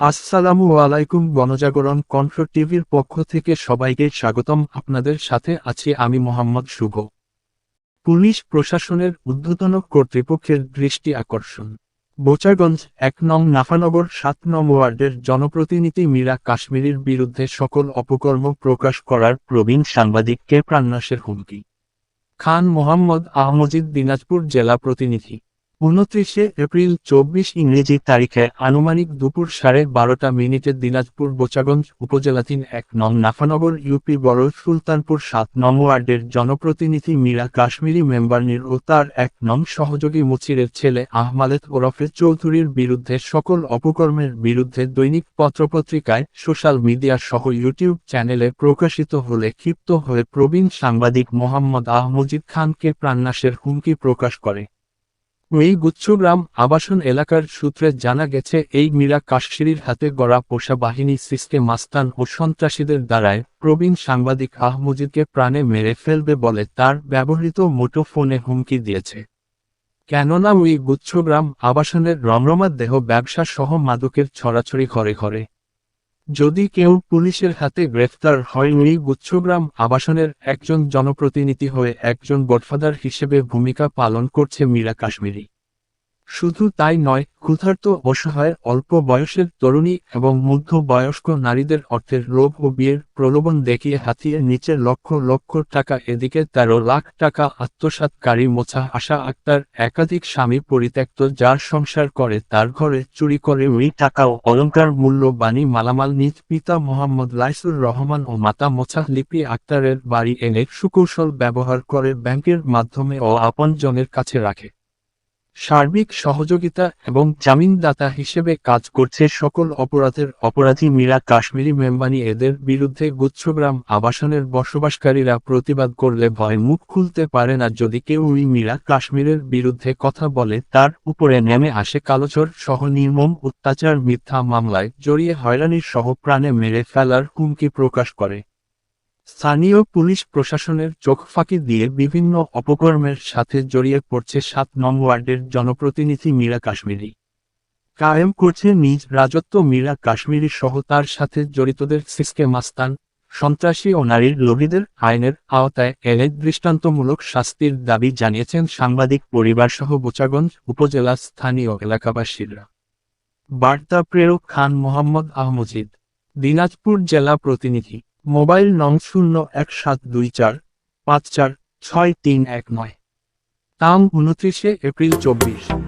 আসসালামু আলাইকুম গণজাগরণ কণ্ঠ টিভির পক্ষ থেকে সবাইকে স্বাগতম। আপনাদের সাথে আছি আমি মোহাম্মদ শুভ। পুলিশ প্রশাসনের ঊর্ধ্বতন কর্তৃপক্ষের দৃষ্টি আকর্ষণ। বোচাগঞ্জ এক নং নাফানগর সাত নং ওয়ার্ডের জনপ্রতিনিধি মীরা কাশ্মীরের বিরুদ্ধে সকল অপকর্ম প্রকাশ করার প্রবীণ সাংবাদিককে প্রাণনাশের হুমকি। খান মোহাম্মদ আহমজিদ দিনাজপুর জেলা প্রতিনিধি। উনত্রিশে এপ্রিল চব্বিশ ইংরেজি তারিখে আনুমানিক দুপুর সাড়ে বারোটা মিনিটে দিনাজপুর বোচাগঞ্জ উপজেলাধীন এক নং নাফানগর ইউপি বড় সুলতানপুর সাত নং ওয়ার্ডের জনপ্রতিনিধি মীরা কাশ্মীরি মেম্বারনির ও তার এক নং সহযোগী মুচিরের ছেলে আহমালেদ ওরফে চৌধুরীর বিরুদ্ধে সকল অপকর্মের বিরুদ্ধে দৈনিক পত্রপত্রিকায় সোশ্যাল মিডিয়া সহ ইউটিউব চ্যানেলে প্রকাশিত হলে ক্ষিপ্ত হয়ে প্রবীণ সাংবাদিক মোহাম্মদ আহমজিদ খানকে প্রাণনাশের হুমকি প্রকাশ করে। এই গুচ্ছগ্রাম আবাসন এলাকার সূত্রে জানা গেছে, এই মীরা কাশিরির হাতে গড়া পোষা বাহিনী সিস্টে মাস্তান ও সন্ত্রাসীদের দ্বারায় প্রবীণ সাংবাদিক আহমজিদকে প্রাণে মেরে ফেলবে বলে তার ব্যবহৃত মুঠোফোনে হুমকি দিয়েছে। কেননা, ওই গুচ্ছগ্রাম আবাসনের রমরমা দেহ ব্যবসা সহ মাদকের ছড়াছড়ি ঘরে ঘরে। যদি কেউ পুলিশের হাতে গ্রেফতার হয় মি গুচ্ছগ্রাম আবাসনের একজন জনপ্রতিনিধি হয়ে একজন গডফাদার হিসেবে ভূমিকা পালন করছে মীরা কাশ্মীরি। শুধু তাই নয়, ক্ষুধার্ত অসহায়, অল্প বয়সের তরুণী এবং মধ্য বয়স্ক নারীদের অর্থের লোভ ও বিয়ের প্রলোভন দেখিয়ে হাতিয়ে নিচে লক্ষ লক্ষ টাকা, এদিকে তেরো লাখ টাকা আত্মসাৎকারী মোছা আশা আক্তার, একাধিক স্বামী পরিত্যক্ত যার সংসার করে তার ঘরে চুরি করে ওই টাকা ও অলঙ্কার মূল্যবানী মালামাল নিজ পিতা মোহাম্মদ লাইসুর রহমান ও মাতা মোছা লিপি আক্তারের বাড়ি এনে সুকৌশল ব্যবহার করে ব্যাংকের মাধ্যমে ও আপনজনের কাছে রাখে। সার্বিক সহযোগিতা এবং জামিনদাতা হিসেবে কাজ করছে সকল অপরাধের অপরাধী মীরা কাশ্মীরি মেম্বানি। এদের বিরুদ্ধে গুচ্ছগ্রাম আবাসনের বসবাসকারীরা প্রতিবাদ করলে ভয় মুখ খুলতে পারে না। যদি কেউ ওই মীরা কাশ্মীরের বিরুদ্ধে কথা বলে, তার উপরে নেমে আসে কালোচর সহ নির্মম অত্যাচার, মিথ্যা মামলায় জড়িয়ে হয়রানির সহ প্রাণে মেরে ফেলার হুমকি প্রকাশ করে। স্থানীয় পুলিশ প্রশাসনের চোখ ফাঁকি দিয়ে বিভিন্ন অপকর্মের সাথে জড়িয়ে পড়ছে সাত নং ওয়ার্ডের জনপ্রতিনিধি মীরা কাশ্মীরি। কায়েম করছে নিজ রাজত্ব মীরা কাশ্মীরি সহ তার সাথে জড়িতদের সিসকে মাস্তান, সন্ত্রাসী ও নারীর লোভীদের আইনের আওতায় এনে দৃষ্টান্তমূলক শাস্তির দাবি জানিয়েছেন সাংবাদিক পরিবারসহ বোচাগঞ্জ উপজেলা স্থানীয় এলাকাবাসীরা। বার্তা প্রেরক খান মোহাম্মদ আহমজিদ, দিনাজপুর জেলা প্রতিনিধি। মোবাইল নং শূন্য এক সাত দুই চার, পাঁচ চার, ছয় তিন এক নয়। নাম উনত্রিশে এপ্রিল চব্বিশ।